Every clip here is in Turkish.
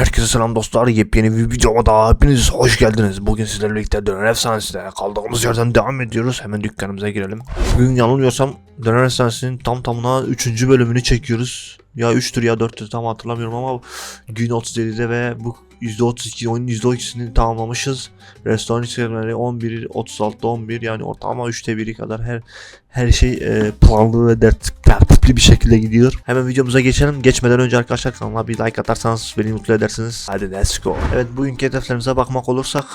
Herkese selam dostlar. Yepyeni bir videoma daha hepiniz hoş geldiniz. Bugün sizlerle birlikte Döner Efsanesi'ne kaldığımız yerden devam ediyoruz. Hemen dükkanımıza girelim. Bugün yanılmıyorsam Döner Efsanesi'nin tam tamına 3. bölümünü çekiyoruz. Ya 3'tür ya 4'tür tam hatırlamıyorum ama gün 37'de ve bu %32 oyunun %12'sini tamamlamışız. Restoran işlemleri 11, 36'da 11 yani ortalama 3'te 1'i kadar her her şey e, planlı ve dert, tertipli bir şekilde gidiyor. Hemen videomuza geçelim. Geçmeden önce arkadaşlar kanala bir like atarsanız beni mutlu edersiniz. Hadi let's go. Evet bugünkü hedeflerimize bakmak olursak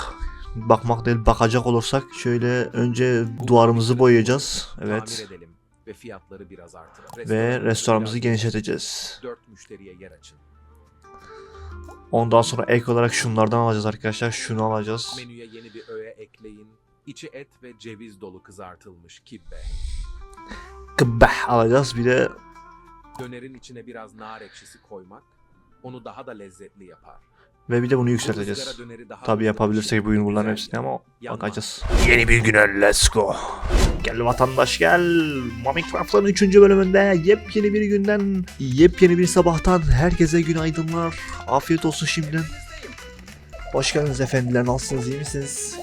bakmak değil bakacak olursak şöyle önce duvarımızı boyayacağız. Evet. Ve fiyatları biraz artıralım. Ve Restoranımızı genişleteceğiz. Dört müşteriye yer açın. Ondan sonra ek olarak şunlardan alacağız arkadaşlar. Şunu alacağız. Menüye yeni bir öğe ekleyin. İçi et ve ceviz dolu kızartılmış kibbe. Kıbbeh alacağız. Bir de Dönerin içine biraz nar ekşisi koymak onu daha da lezzetli yapar. Ve bir de bunu Bu yükselteceğiz. Tabi yapabilirsek bugün bunların hepsini ama bakacağız. Yeni bir güne let's go. Gel vatandaş gel. Minecraft'ın 3. bölümünde yepyeni bir günden, yepyeni bir sabahtan herkese günaydınlar. Afiyet olsun şimdiden. Hoş geldiniz efendiler. Nasılsınız? iyi misiniz?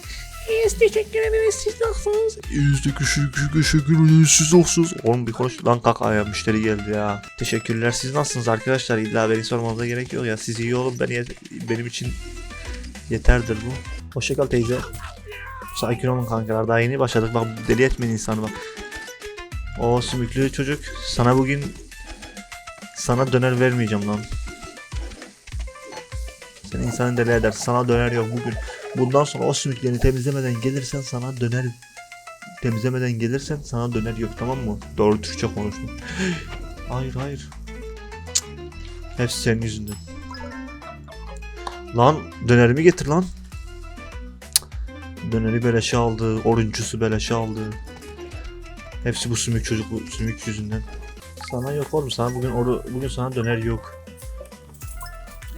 İyiyiz teşekkür ederiz. Siz nasılsınız? İyiyiz teşekkür, teşekkür ederiz. Siz nasılsınız? Oğlum bir konuş. Lan kalk ayağa müşteri geldi ya. Teşekkürler. Siz nasılsınız arkadaşlar? İlla beni sormanıza gerek yok ya. Siz iyi olun. Ben benim için yeterdir bu. Hoşçakal teyze. Sakin olun kankalar. Daha yeni başladık. Bak deli etmeyin insanı bak. O sümüklü çocuk. Sana bugün sana döner vermeyeceğim lan. Sen insanı deli eder. Sana döner yok bugün. Bundan sonra o sümüklerini temizlemeden gelirsen sana döner temizlemeden gelirsen sana döner yok tamam mı? Doğru Türkçe konuştum. hayır hayır. Cık. Hepsi senin yüzünden. Lan dönerimi getir lan. Döneri beleşe aldı. Oruncusu beleşe aldı. Hepsi bu sümük çocuk bu sümük yüzünden. Sana yok oğlum sana bugün oru, bugün sana döner yok.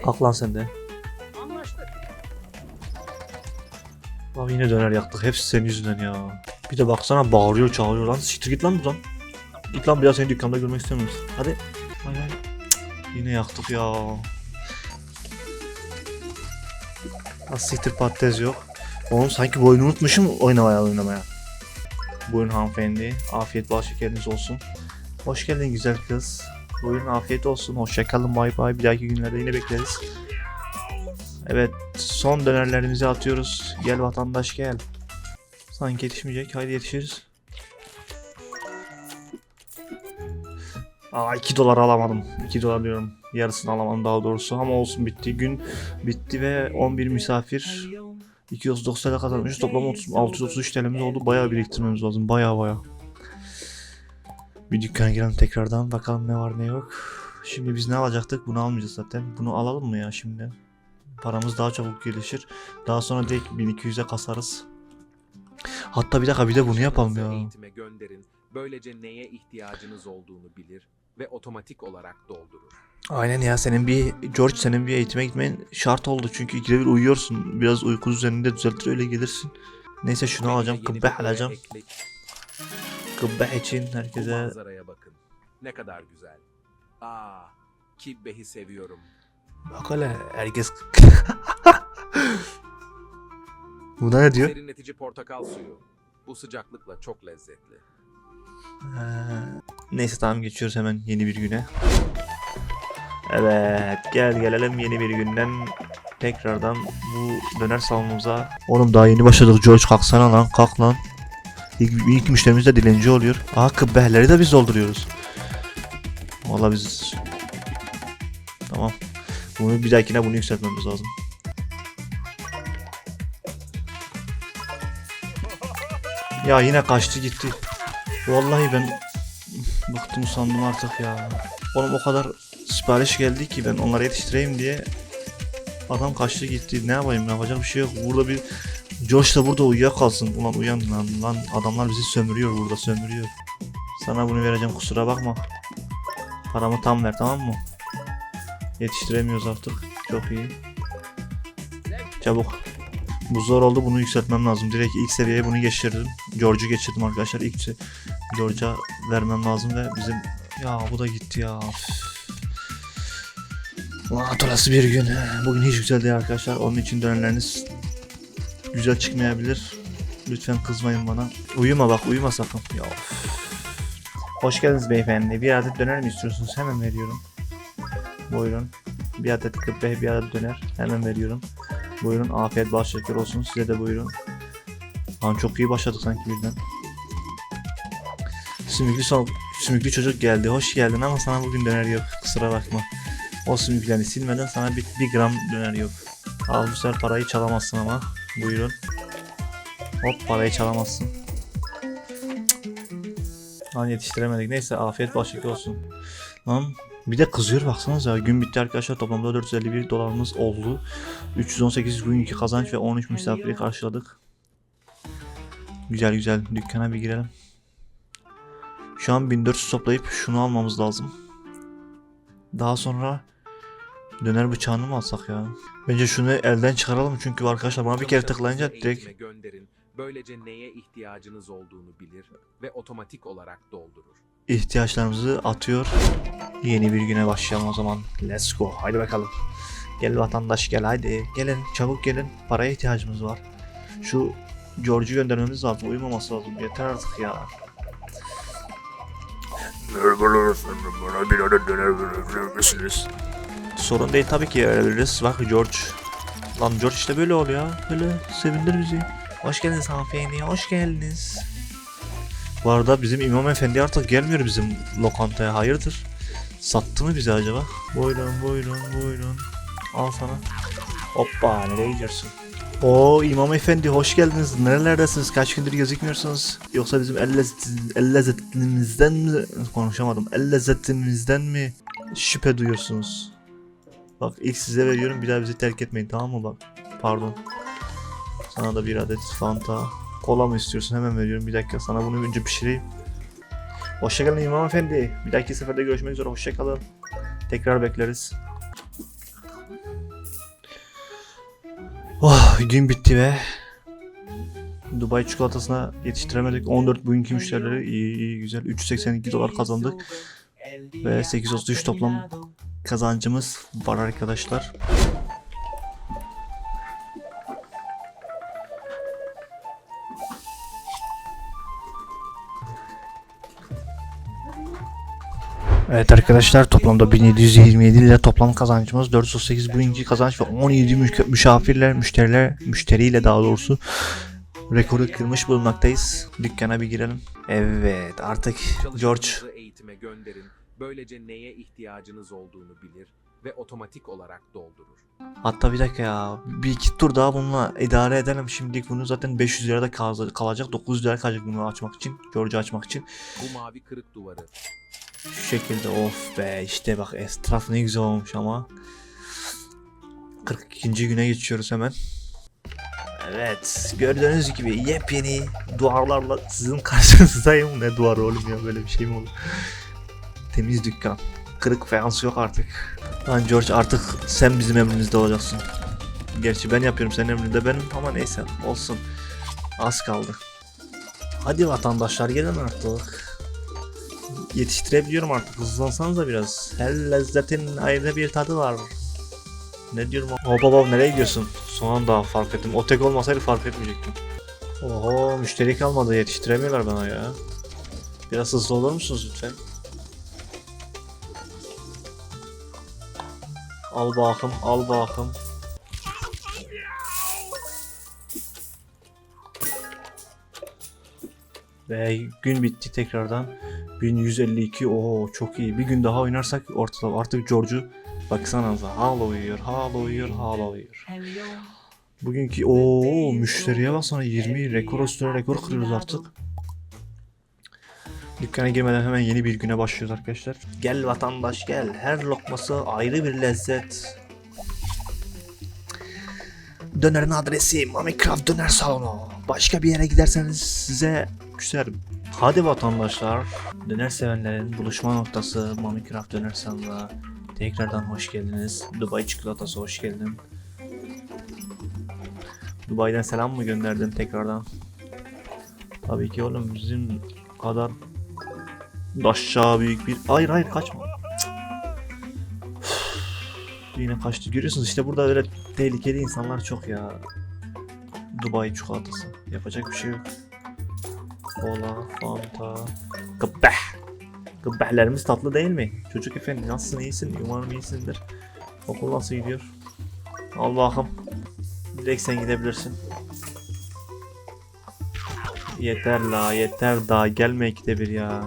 Kalk lan Abi yine döner yaktık. Hepsi senin yüzünden ya. Bir de baksana bağırıyor çağırıyor lan. Siktir git lan buradan. Git lan bir daha seni dükkanda görmek istemiyoruz. Hadi. Hay hay. Cık, Yine yaktık ya. Nasıl siktir patates yok. Oğlum sanki bu oyunu unutmuşum oynamaya oynamaya. Buyurun hanımefendi. Afiyet bal şekeriniz olsun. Hoş geldin güzel kız. Buyurun afiyet olsun. Hoşçakalın bay bay. Bir dahaki günlerde yine bekleriz. Evet son dönerlerimizi atıyoruz. Gel vatandaş gel. Sanki yetişmeyecek. Haydi yetişiriz. Aa 2 dolar alamadım. 2 dolar diyorum. Yarısını alamadım daha doğrusu ama olsun bitti. Gün bitti ve 11 misafir 239 TL kazanmışız. Toplam 30, 633 TL'miz oldu. Bayağı biriktirmemiz lazım. Bayağı bayağı. Bir dükkana girelim tekrardan. Bakalım ne var ne yok. Şimdi biz ne alacaktık? Bunu almayacağız zaten. Bunu alalım mı ya şimdi? Paramız daha çabuk gelişir. Daha sonra direkt 1200'e kasarız. Hatta bir dakika bir de bunu yapalım ya. Eğitime gönderin. Böylece neye ihtiyacınız olduğunu bilir ve otomatik olarak doldurur. Aynen ya senin bir George senin bir eğitime gitmen şart oldu çünkü ikide bir uyuyorsun. Biraz uyku düzenini düzeltir öyle gelirsin. Neyse şunu alacağım. öğe alacağım. Kıbbeh için Bu herkese manzaraya bakın. Ne kadar güzel. Aa, kibbehi seviyorum. Bak hele herkes Buna ne diyor? Serinletici portakal suyu. Bu sıcaklıkla çok lezzetli. Ee, neyse tamam geçiyoruz hemen yeni bir güne. Evet gel gelelim yeni bir günden tekrardan bu döner salonumuza. Oğlum daha yeni başladık George kalksana lan kalk lan. İlk, ilk müşterimiz de dilenci oluyor. Aa kıbbehleri de biz dolduruyoruz. Valla biz... Tamam. Bunu bir dahakine bunu yükseltmemiz lazım. Ya yine kaçtı gitti. Vallahi ben bıktım sandım artık ya. Oğlum o kadar sipariş geldi ki ben onları yetiştireyim diye adam kaçtı gitti. Ne yapayım yapacak bir şey yok. Burada bir Josh da burada uyuyakalsın. Ulan uyan lan, lan adamlar bizi sömürüyor burada sömürüyor. Sana bunu vereceğim kusura bakma. Paramı tam ver tamam mı? Yetiştiremiyoruz artık. Çok iyi. Çabuk. Bu zor oldu bunu yükseltmem lazım. Direkt ilk seviyeye bunu geçirdim. George'u geçirdim arkadaşlar. İlk George'a vermem lazım ve bizim... Ya bu da gitti ya. Üf. Lanet olası bir gün. Bugün hiç güzel değil arkadaşlar. Onun için dönerleriniz güzel çıkmayabilir. Lütfen kızmayın bana. Uyuma bak uyuma sakın. Ya. Hoş geldiniz beyefendi. Bir adet döner mi istiyorsunuz? Hemen veriyorum. Buyurun. Bir adet köpek, bir adet döner. Hemen veriyorum. Buyurun. Afiyet bal şeker olsun. Size de buyurun. Lan çok iyi başladık sanki birden. Sümüklü, son, sümüklü çocuk geldi. Hoş geldin ama sana bugün döner yok. Kusura bakma. O sümüklerini silmeden sana bir, bir gram döner yok. Al bu sefer parayı çalamazsın ama. Buyurun. Hop parayı çalamazsın. Cık. Lan yetiştiremedik. Neyse afiyet şeker olsun. Lan bir de kızıyor baksanıza. Gün bitti arkadaşlar. Toplamda 451 dolarımız oldu. 318 bugünkü kazanç ve 13 misafiri karşıladık. Güzel güzel. Dükkana bir girelim. Şu an 1400 toplayıp şunu almamız lazım. Daha sonra döner bıçağını mı alsak ya? Bence şunu elden çıkaralım çünkü arkadaşlar bana bir kere tıklayınca direkt gönderin. Böylece neye ihtiyacınız olduğunu bilir ve otomatik olarak doldurur. İhtiyaçlarımızı atıyor. Yeni bir güne başlayalım o zaman. Let's go. Haydi bakalım. Gel vatandaş gel haydi. Gelin çabuk gelin. Paraya ihtiyacımız var. Şu George'u göndermemiz lazım. Uyumaması lazım. Yeter artık ya. Merhabalar efendim, bana bir adet döner verebilir misiniz? Sorun değil tabii ki verebiliriz. Bak George. Lan George işte böyle oluyor. Böyle sevindir bizi. Hoş geldiniz hanımefendi. Hoş geldiniz. Bu arada bizim İmam Efendi artık gelmiyor bizim lokantaya. Hayırdır? Sattı mı bizi acaba? Buyurun buyurun buyurun. Al sana. Hoppa nereye gidiyorsun? Oo İmam Efendi hoş geldiniz. Nerelerdesiniz? Kaç gündür gözükmüyorsunuz? Yoksa bizim el, lezzet, el lezzetimizden mi konuşamadım. El lezzetimizden mi şüphe duyuyorsunuz? Bak ilk size veriyorum bir daha bizi terk etmeyin tamam mı bak. Pardon. Sana da bir adet Fanta. Kola mı istiyorsun hemen veriyorum bir dakika sana bunu önce pişireyim. Hoşçakalın İmam Efendi. Bir dahaki seferde görüşmek üzere hoşçakalın. Tekrar bekleriz. Oh gün bitti ve Dubai çikolatasına yetiştiremedik. 14 bugünkü müşterileri iyi iyi güzel. 382 dolar kazandık. Ve 833 toplam kazancımız var arkadaşlar. Evet arkadaşlar toplamda 1727 ile toplam kazancımız 438 bugünkü kazanç ve 17 mü- müşafirler, müşteriler, müşteriyle daha doğrusu rekoru kırmış bulunmaktayız. Dükkana bir girelim. Evet artık George eğitime gönderin. Böylece neye ihtiyacınız olduğunu bilir ve otomatik olarak doldurur. Hatta bir dakika ya. Bir iki tur daha bununla idare edelim. Şimdilik bunu zaten 500 lirada kal- kalacak. 900 lira kalacak bunu açmak için. George'u açmak için. Bu mavi kırık duvarı Şu şekilde of be işte bak etraf ne güzel olmuş ama. 42. güne geçiyoruz hemen. Evet gördüğünüz gibi yepyeni duvarlarla sizin karşınızdayım. Ne duvarı oğlum ya böyle bir şey mi olur? Temiz dükkan. Kırık fayans yok artık. Lan George artık sen bizim emrimizde olacaksın. Gerçi ben yapıyorum senin emrinde benim ama neyse olsun. Az kaldı. Hadi vatandaşlar gelin artık. Yetiştirebiliyorum artık hızlansanız da biraz. Her lezzetin ayrı bir tadı var. Ne diyorum? Hop hop hop nereye gidiyorsun? Son anda fark ettim. O tek olmasaydı fark etmeyecektim. Oho müşteri kalmadı yetiştiremiyorlar bana ya. Biraz hızlı olur musunuz lütfen? Al bakım, al bakım. Ve gün bitti tekrardan. 1152 o çok iyi. Bir gün daha oynarsak ortada artık George'u baksanıza uyuyor, hala uyuyor. Bugünkü o müşteriye baksana 20 rekor üstüne rekor kırıyoruz artık. Dükkana girmeden hemen yeni bir güne başlıyoruz arkadaşlar. Gel vatandaş gel. Her lokması ayrı bir lezzet. Dönerin adresi Mami Craft Döner Salonu. Başka bir yere giderseniz size küserim. Hadi vatandaşlar. Döner sevenlerin buluşma noktası Mami Craft Döner Salonu'na tekrardan hoş geldiniz. Dubai çikolatası hoş geldin. Dubai'den selam mı gönderdin tekrardan? Tabii ki oğlum bizim kadar aşağı büyük bir... Hayır hayır kaçma. Yine kaçtı. Görüyorsunuz işte burada öyle tehlikeli insanlar çok ya. Dubai çikolatası. Yapacak bir şey yok. Kola, Fanta. Gıbbeh. Gıbbehlerimiz tatlı değil mi? Çocuk efendi nasılsın iyisin? Umarım iyisindir. Okul nasıl gidiyor? Al bakalım. Direkt sen gidebilirsin. Yeter la yeter daha gelme ikide bir ya.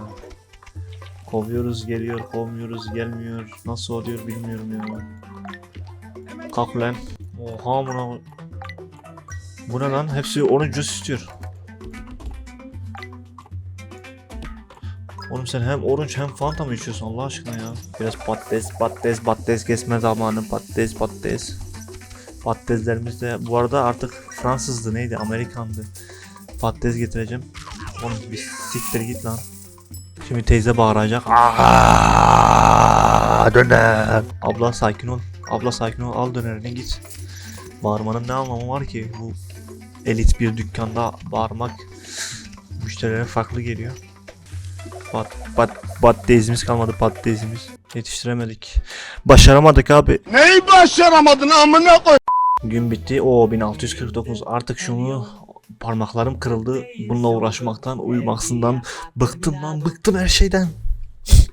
Kovuyoruz geliyor kovmuyoruz gelmiyor. Nasıl oluyor bilmiyorum ya. Kalk lan. Oha buna. Bu ne lan? Hepsi orange juice istiyor. Oğlum sen hem orange hem fanta mı içiyorsun Allah aşkına ya? Biraz patates, patates, patates kesme zamanı, patates, patates. Patateslerimiz de bu arada artık Fransızdı neydi Amerikandı. Patates getireceğim. Oğlum bir siktir git lan. Şimdi teyze bağıracak. Aa, döner. Abla sakin ol. Abla sakin ol. Al dönerini git. Bağırmanın ne anlamı var ki? Bu elit bir dükkanda bağırmak müşterilere farklı geliyor. Pat, pat, patatesimiz kalmadı patatesimiz. Yetiştiremedik. Başaramadık abi. Neyi başaramadın amına koy? Gün bitti. O 1649. Artık şunu parmaklarım kırıldı. Bununla uğraşmaktan, uyumaksından bıktım lan, bıktım her şeyden.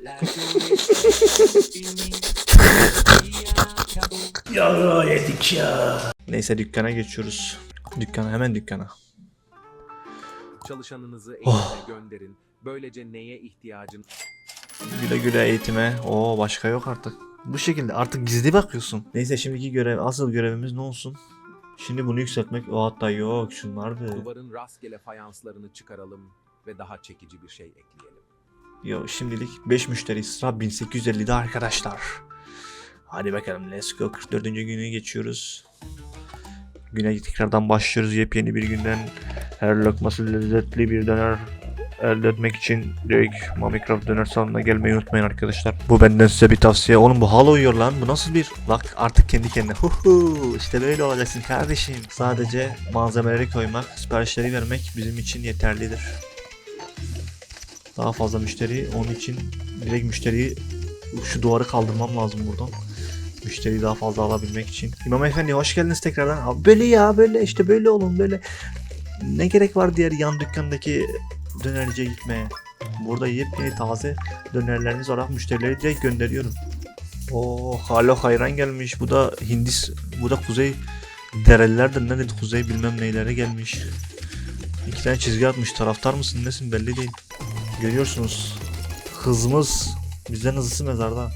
ya yedik ya. Neyse dükkana geçiyoruz. Dükkana hemen dükkana. Çalışanınızı Oh. gönderin. Böylece neye ihtiyacın Güle güle eğitime. Oo başka yok artık. Bu şekilde artık gizli bakıyorsun. Neyse şimdiki görev, asıl görevimiz ne olsun? Şimdi bunu yükseltmek. O hatta yok şunlardı. Duvarın rastgele fayanslarını çıkaralım ve daha çekici bir şey ekleyelim. Yo şimdilik 5 müşteri sıra 1850'de arkadaşlar. Hadi bakalım let's go 44. günü geçiyoruz. Güne tekrardan başlıyoruz yepyeni bir günden. Her lokması lezzetli bir döner elde etmek için direkt Mamicraft döner salonuna gelmeyi unutmayın arkadaşlar. Bu benden size bir tavsiye. Oğlum bu hala uyuyor lan. Bu nasıl bir... Bak artık kendi kendine. Huhu işte böyle olacaksın kardeşim. Sadece malzemeleri koymak, siparişleri vermek bizim için yeterlidir daha fazla müşteri. Onun için direkt müşteriyi şu duvarı kaldırmam lazım buradan. Müşteriyi daha fazla alabilmek için. İmam Efendi hoş geldiniz tekrardan. Abi böyle ya böyle işte böyle olun böyle. Ne gerek var diğer yan dükkandaki dönerciye gitmeye? Burada yepyeni taze dönerlerimiz var. Müşterileri direkt gönderiyorum. Oo Halo hayran gelmiş. Bu da Hindis, bu da Kuzey Derelilerdir nedir? Kuzey bilmem neylere gelmiş. İki tane çizgi atmış. Taraftar mısın nesin belli değil. Görüyorsunuz. Hızımız bizden hızlısı mezarda.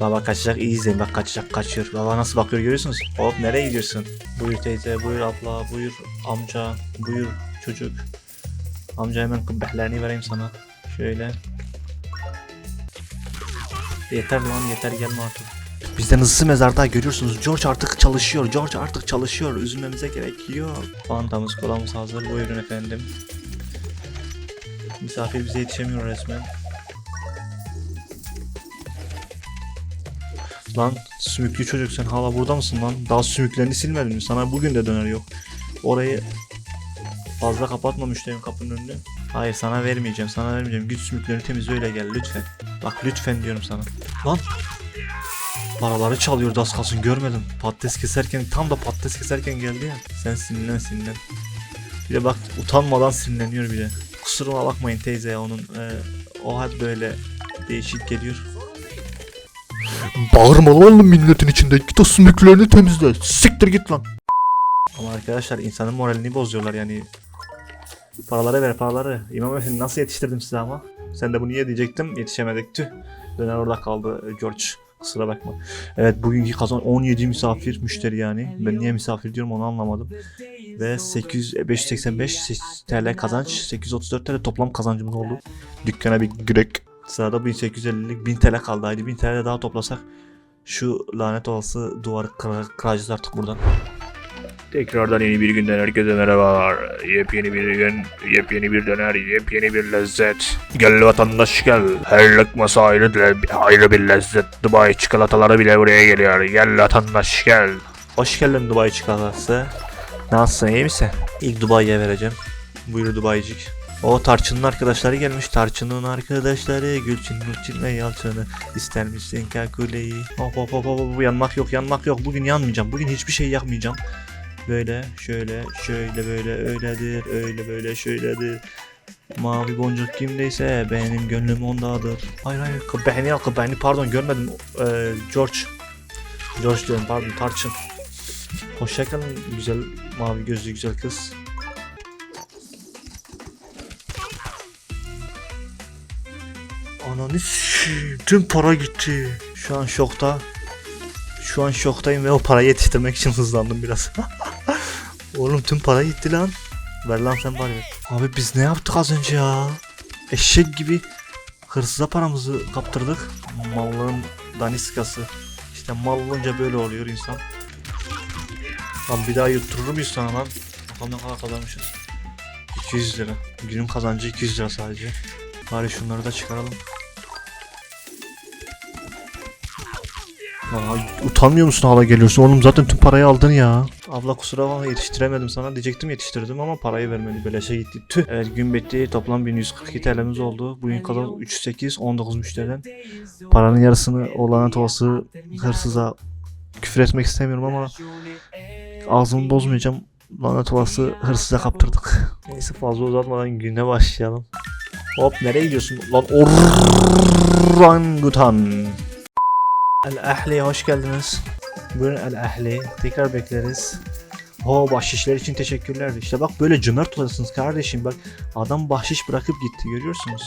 Baba kaçacak iyi izleyin bak kaçacak kaçıyor. Baba nasıl bakıyor görüyorsunuz. Hop nereye gidiyorsun? Buyur teyze, buyur abla, buyur amca, buyur çocuk. Amca hemen kıbbehlerini vereyim sana. Şöyle. Yeter lan yeter gelme artık. Bizden hızlısı mezarda görüyorsunuz. George artık çalışıyor. George artık çalışıyor. Üzülmemize gerek yok. Fantamız kolamız hazır. Buyurun efendim. Misafir bize yetişemiyor resmen. Lan sümüklü çocuk sen hala burada mısın lan? Daha sümüklerini silmedin mi? Sana bugün de döner yok. Orayı fazla kapatma müşterinin kapının önünü. Hayır sana vermeyeceğim sana vermeyeceğim. Git sümüklerini temizle öyle gel lütfen. Bak lütfen diyorum sana. Lan Paraları çalıyordu az kalsın görmedim. Patates keserken tam da patates keserken geldi ya. Sen sinirlen sinirlen. Bir de bak utanmadan sinirleniyor bir de. Kusuruma bakmayın teyze ya onun. e, o hep böyle değişik geliyor. Bağırma lan milletin içinde. Git o sümüklerini temizle. Siktir git lan. Ama arkadaşlar insanın moralini bozuyorlar yani. Paraları ver paraları. İmam Efendi nasıl yetiştirdim size ama? Sen de bunu niye diyecektim yetişemedik tüh. Döner orada kaldı e, George. Kusura bakma. Evet bugünkü kazan 17 misafir müşteri yani. Ben niye misafir diyorum onu anlamadım. Ve 800 e, 585 TL kazanç 834 TL toplam kazancımız oldu. Dükkana bir gürek. Sırada 1850'lik 1000 TL kaldı. Haydi 1000 TL daha toplasak şu lanet olası duvarı kıra- kıracağız artık buradan. Tekrardan yeni bir günden herkese merhabalar. Yepyeni bir gün, yepyeni bir döner, yepyeni bir lezzet. Gel vatandaş gel. Her lokması ayrı, ayrı bir lezzet. Dubai çikolataları bile buraya geliyor. Gel vatandaş gel. Hoş geldin Dubai çikolatası. Nasılsın iyi misin? İlk Dubai'ye vereceğim. Buyur Dubai'cik. O Tarçın'ın arkadaşları gelmiş. Tarçın'ın arkadaşları Gülçin, Gülçin ve Yalçın'ı ister misin kakuleyi? Hop hop hop hop yanmak yok yanmak yok. Bugün yanmayacağım. Bugün hiçbir şey yakmayacağım. Böyle şöyle şöyle böyle öyledir öyle böyle şöyledir. Mavi boncuk kimdeyse benim gönlüm ondadır. Hayır hayır beni ya beni pardon görmedim. Ee, George. George diyorum pardon Tarçın. Hoşçakalın güzel mavi gözlü güzel kız. Ananı tüm para gitti. Şu an şokta. Şu an şoktayım ve o parayı yetiştirmek için hızlandım biraz. Oğlum tüm para gitti lan. Ver lan sen bari. Abi biz ne yaptık az önce ya? Eşek gibi hırsıza paramızı kaptırdık. Mallığın daniskası. İşte mal olunca böyle oluyor insan. Lan bir daha yutturur muyuz sana lan? Bakalım ne kadar kazanmışız. 200 lira. Günün kazancı 200 lira sadece. Bari şunları da çıkaralım. Ay, utanmıyor musun hala geliyorsun? Oğlum zaten tüm parayı aldın ya. Abla kusura bakma yetiştiremedim sana. Diyecektim yetiştirdim ama parayı vermedi. Beleşe gitti. Tüh. Evet gün bitti. Toplam 1142 TL'miz oldu. Bugün kadar 3 8 19 müşteriden. Paranın yarısını o lanet olası hırsıza küfür etmek istemiyorum ama ağzımı bozmayacağım. Lanet olası hırsıza kaptırdık. Neyse fazla uzatmadan güne başlayalım. Hop nereye gidiyorsun? Lan orangutan. El Ahli hoş geldiniz. Buyurun El Ahli. Tekrar bekleriz. Ho bahşişler için teşekkürler. İşte bak böyle cömert olasınız kardeşim. Bak adam bahşiş bırakıp gitti görüyorsunuz.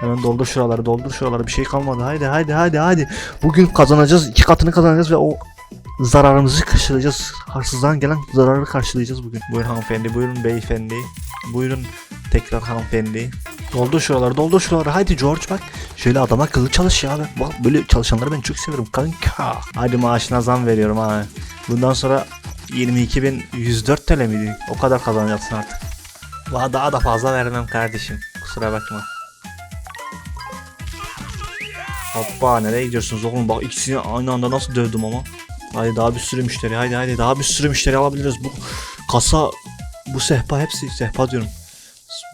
Hemen doldur şuraları doldur şuraları bir şey kalmadı. Haydi haydi haydi haydi. Bugün kazanacağız. iki katını kazanacağız ve o zararımızı karşılayacağız. Hırsızdan gelen zararı karşılayacağız bugün. Buyurun hanımefendi, buyurun beyefendi. Buyurun tekrar hanımefendi. Doldur şuraları, doldur şuraları. Haydi George bak. Şöyle adama akıllı çalış ya. Bak, böyle çalışanları ben çok severim kanka. Hadi maaşına zam veriyorum ha. Bundan sonra 22.104 TL miydi? O kadar kazanacaksın artık. Valla daha da fazla vermem kardeşim. Kusura bakma. Hoppa nereye gidiyorsunuz oğlum? Bak ikisini aynı anda nasıl dövdüm ama. Haydi daha bir sürü müşteri. Haydi haydi daha bir sürü müşteri alabiliriz. Bu kasa, bu sehpa hepsi sehpa diyorum.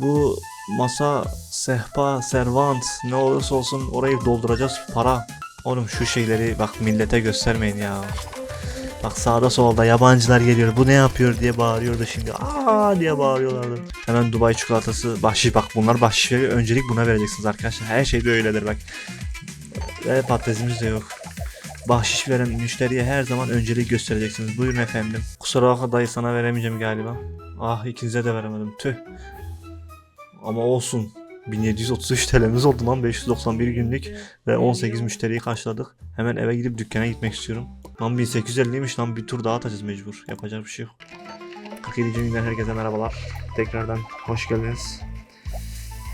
Bu masa, sehpa, servant ne olursa olsun orayı dolduracağız para. Oğlum şu şeyleri bak millete göstermeyin ya. Bak sağda solda yabancılar geliyor. Bu ne yapıyor diye bağırıyordu şimdi. Aa diye bağırıyorlardı. Hemen Dubai çikolatası bahşiş bak bunlar bahşiş veriyor. Öncelik buna vereceksiniz arkadaşlar. Her şey böyledir bak. Ve patatesimiz de yok. Bahşiş veren müşteriye her zaman öncelik göstereceksiniz. Buyurun efendim. Kusura bakma dayı sana veremeyeceğim galiba. Ah ikinize de veremedim. Tüh. Ama olsun. 1733 TL'miz oldu lan 591 günlük ve 18 müşteriyi karşıladık. Hemen eve gidip dükkana gitmek istiyorum. Lan 1850'ymiş lan bir tur daha atacağız mecbur. Yapacak bir şey yok. 47. günden herkese merhabalar. Tekrardan hoş geldiniz.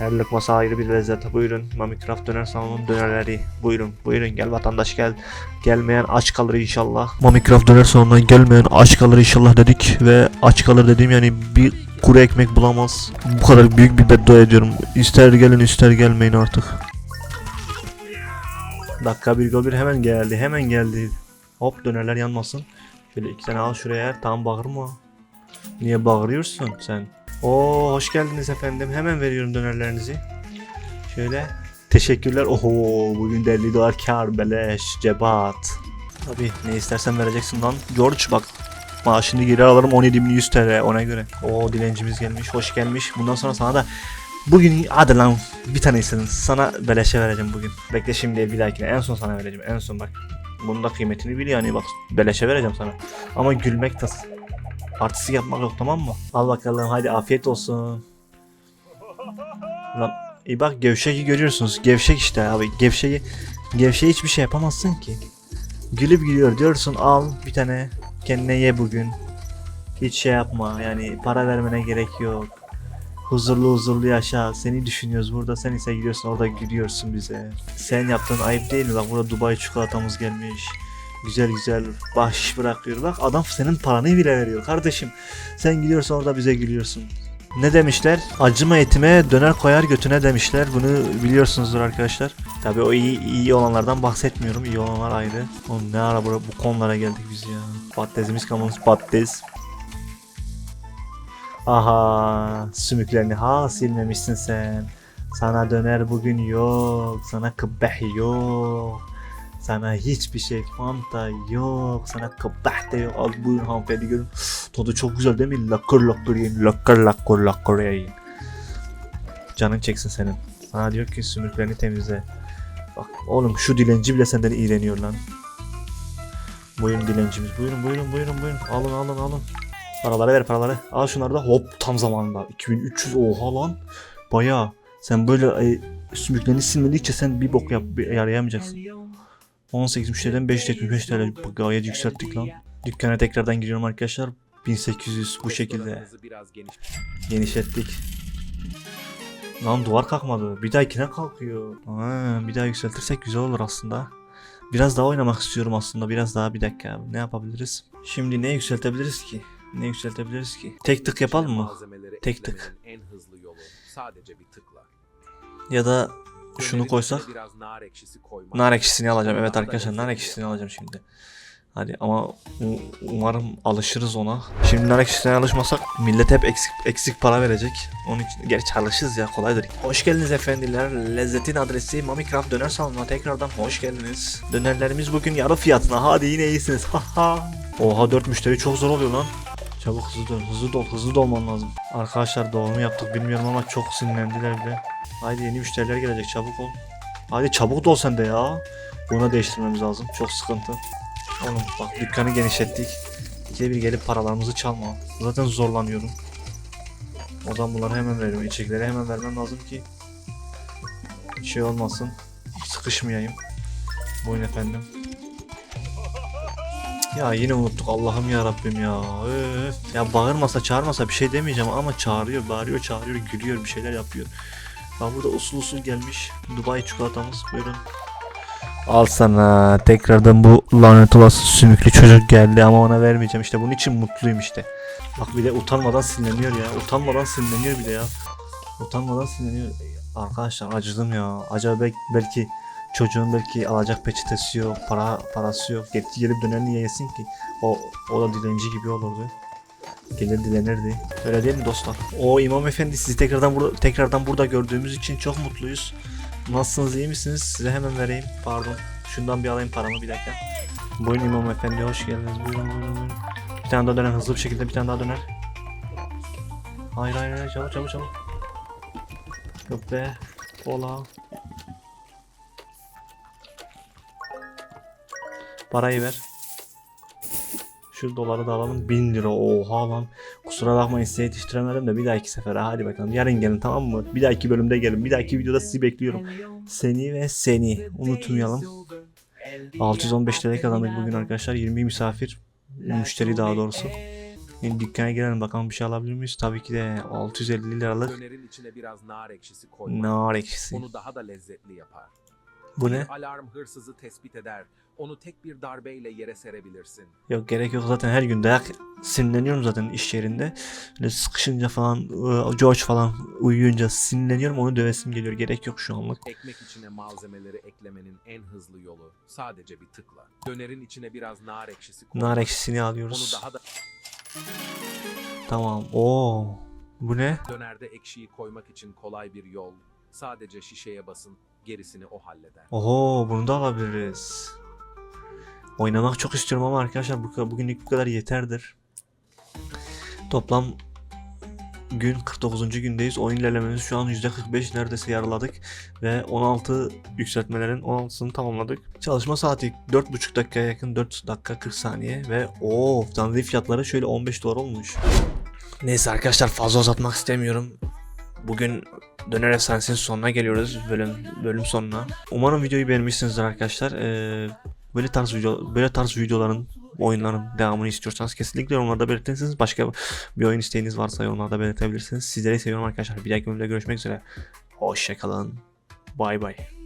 Her lokması ayrı bir lezzet. Buyurun. Mami Craft döner salonun dönerleri. Buyurun. Buyurun gel vatandaş gel. Gelmeyen aç kalır inşallah. Mami Craft döner salonuna gelmeyen aç kalır inşallah dedik. Ve aç kalır dediğim yani bir kuru ekmek bulamaz. Bu kadar büyük bir beddua ediyorum. İster gelin ister gelmeyin artık. Dakika bir gol bir hemen geldi. Hemen geldi. Hop dönerler yanmasın. Şöyle iki tane al şuraya. Tam bağırma. Niye bağırıyorsun sen? Oo hoş geldiniz efendim. Hemen veriyorum dönerlerinizi. Şöyle. Teşekkürler. Oho bugün de 50 dolar kar beleş cebat. Tabi ne istersen vereceksin lan. George bak maaşını geri alırım 17.100 TL ona göre. Oo dilencimiz gelmiş. Hoş gelmiş. Bundan sonra sana da Bugün hadi lan bir tane. Sana beleşe vereceğim bugün. Bekle şimdi bir dahakine. En son sana vereceğim. En son bak. Bunun da kıymetini bil yani bak. Beleşe vereceğim sana. Ama gülmek tas. Artistik yapmak yok tamam mı? Al bakalım hadi afiyet olsun. Lan iyi bak gevşeği görüyorsunuz. Gevşek işte abi. Gevşeği gevşeği hiçbir şey yapamazsın ki. Gülüp gülüyor diyorsun al bir tane kendine ye bugün. Hiç şey yapma yani para vermene gerek yok. Huzurlu huzurlu yaşa. Seni düşünüyoruz burada. Sen ise gidiyorsun orada gülüyorsun bize. Sen yaptığın ayıp değil mi? Bak burada Dubai çikolatamız gelmiş. Güzel güzel bahşiş bırakıyor. Bak adam senin paranı bile veriyor kardeşim. Sen gidiyorsun orada bize gülüyorsun. Ne demişler? Acıma etime döner koyar götüne demişler. Bunu biliyorsunuzdur arkadaşlar. Tabii o iyi, iyi olanlardan bahsetmiyorum. İyi olanlar ayrı. Oğlum ne ara bu, konulara geldik biz ya. Patatesimiz kalmamış patates. Aha sümüklerini ha silmemişsin sen. Sana döner bugün yok. Sana kıbbeh yok. Sana hiçbir şey fanta yok. Sana kıbbeh de yok. Al buyurun hanımefendi görün. Tadı çok güzel değil mi? Lakır lakır yiyin. Lakır lakır lakır yiyin. Canın çeksin senin. Sana diyor ki sümüklerini temizle. Bak oğlum şu dilenci bile senden iğreniyor lan. Buyurun dilencimiz. Buyurun buyurun buyurun buyurun. Alın alın alın. Paraları ver paraları. Al şunları da hop tam zamanında. 2300 oha lan. Baya. Sen böyle e, sümüklerini silmedikçe sen bir bok yap bir yarayamayacaksın. 18 müşteriden 575 TL gayet yükselttik lan. Dükkana tekrardan giriyorum arkadaşlar. 1800 bu şekilde genişlettik. Lan duvar kalkmadı. Bir dahakine kalkıyor. Ha, bir daha yükseltirsek güzel olur aslında. Biraz daha oynamak istiyorum aslında. Biraz daha bir dakika. Ne yapabiliriz? Şimdi ne yükseltebiliriz ki? Ne yükseltebiliriz ki? Tek tık yapalım mı? Tek tık. sadece bir tıkla. Ya da şunu koysak? nar ekşisi. Nar ekşisini alacağım. Evet arkadaşlar nar ekşisini alacağım şimdi. Hadi ama umarım alışırız ona. Şimdi nar ekşisine alışmasak millet hep eksik eksik para verecek. Onun için gerçi alışırız ya kolaydır. Hoş geldiniz efendiler. Lezzetin adresi Mami Craft Döner Salonu'na tekrardan hoş geldiniz. Dönerlerimiz bugün yarı fiyatına. Hadi yine iyisiniz. Haha. Oha 4 müşteri çok zor oluyor lan. Çabuk hızlı dol, hızlı dol, hızlı dolman lazım. Arkadaşlar doğru yaptık bilmiyorum ama çok sinirlendiler bile. Haydi yeni müşteriler gelecek çabuk ol. Hadi çabuk dol sen de ya. Bunu değiştirmemiz lazım. Çok sıkıntı. Oğlum bak dükkanı genişlettik. İkide bir gelip paralarımızı çalma. Zaten zorlanıyorum. O zaman bunları hemen veriyorum. İçecekleri hemen vermem lazım ki şey olmasın. Sıkışmayayım. Buyurun efendim. Ya yine unuttuk Allah'ım ya Rabbim ya. Öf. Ya bağırmasa çağırmasa bir şey demeyeceğim ama çağırıyor, bağırıyor, çağırıyor, gülüyor, bir şeyler yapıyor. Bak burada usul usul gelmiş Dubai çikolatamız. Buyurun. Al sana tekrardan bu lanet olası sümüklü çocuk geldi ama ona vermeyeceğim işte bunun için mutluyum işte. Bak bir de utanmadan sinirleniyor ya. Utanmadan sinirleniyor bir de ya. Utanmadan sinirleniyor. Arkadaşlar acıdım ya. Acaba belki çocuğun belki alacak peçetesi yok, para parası yok. Gelip, gelip döner niye yesin ki? O, o da dilenci gibi olurdu. Gelir dilenirdi. Öyle değil mi dostlar? O İmam Efendi sizi tekrardan burada tekrardan burada gördüğümüz için çok mutluyuz. Nasılsınız iyi misiniz? Size hemen vereyim. Pardon. Şundan bir alayım paramı bir dakika. Buyurun İmam Efendi hoş geldiniz. Buyurun buyurun buyurun. Bir tane daha döner hızlı bir şekilde bir tane daha döner. Hayır hayır hayır çabuk çabuk çabuk. Yok be. Ola. Parayı ver. Şu doları da alalım. 1000 lira. Oha lan. Kusura bakmayın size yetiştiremedim de bir dahaki sefere. Hadi bakalım. Yarın gelin tamam mı? Bir dahaki bölümde gelin. Bir dahaki videoda sizi bekliyorum. Seni ve seni unutmayalım. 615 TL kazandık bugün arkadaşlar. 20 misafir. Müşteri daha doğrusu. Şimdi dükkana girelim bakalım bir şey alabilir miyiz? Tabii ki de 650 liralık Dönerin içine biraz nar ekşisi koymak. nar ekşisi. Onu daha da lezzetli yapar. Bu ne? Alarm hırsızı tespit eder. Onu tek bir darbeyle yere serebilirsin. Yok gerek yok zaten her gün dayak sinirleniyorum zaten iş yerinde. Böyle sıkışınca falan ıı, George falan uyuyunca sinirleniyorum onu dövesim geliyor. Gerek yok şu anlık. Ekmek içine malzemeleri eklemenin en hızlı yolu sadece bir tıkla. Dönerin içine biraz nar ekşisi koymak. Nar ekşisini Onu alıyoruz. daha da Tamam. Oo. Bu ne? dönerde ekşiyi koymak için kolay bir yol. Sadece şişeye basın, gerisini o halleder. Oho bunu da alabiliriz. Oynamak çok istiyorum ama arkadaşlar bu, bugünlük bu kadar yeterdir. Toplam gün 49. gündeyiz. Oyun ilerlememiz şu an %45 neredeyse yarıladık. Ve 16 yükseltmelerin 16'sını tamamladık. Çalışma saati 4,5 dakikaya yakın 4 dakika 40 saniye. Ve o dandik fiyatları şöyle 15 dolar olmuş. Neyse arkadaşlar fazla uzatmak istemiyorum. Bugün Döner Efsanesi'nin sonuna geliyoruz bölüm bölüm sonuna. Umarım videoyu beğenmişsinizdir arkadaşlar. Ee, böyle tarz video böyle tarz videoların oyunların devamını istiyorsanız kesinlikle yorumlarda belirtirsiniz. Başka bir oyun isteğiniz varsa yorumlarda belirtebilirsiniz. Sizleri seviyorum arkadaşlar. Bir dahaki bölümde görüşmek üzere. Hoşçakalın. Bay bay.